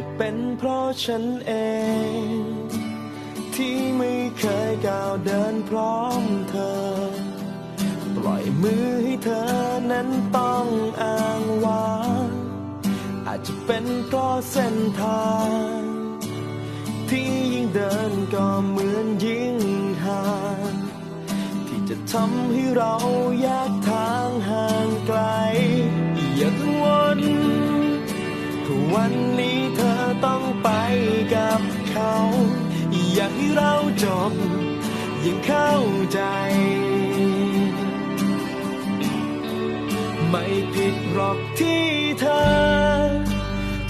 จะเป็นเพราะฉันเอง ที่ไม่เคยก้าวเดินพร้อมเธอ ปล่อยมือให้เธอนั้นต้องอ้างว้างอาจจะเป็นเพราะเส้นทาง ที่ยิ่งเดินก็เหมือนยิ่งห่างที่จะทำให้เราแยกทางห่างไกล วันนี้เธอต้องไปกับเขา อยากให้เราจบยังเข้าใจ ไม่ผิดหรอกที่เธอ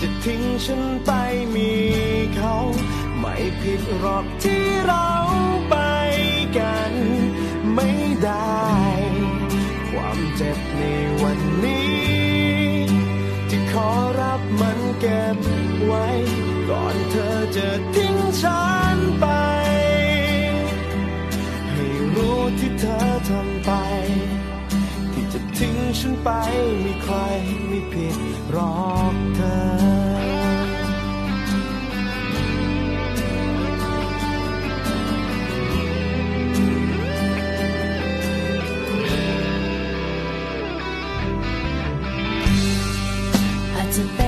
จะทิ้งฉันไปมีเขา ไม่ผิดหรอกที่เราไปกัน ไม่ได้ ความเจ็บในวันนี้ บไว้ ก่อนเธอจะทิ้งฉันไป ให้รู้ที่เธอทำไป ที่จะทิ้งฉันไปไม่ใครไม่ผิดรอกเธอจะเป็น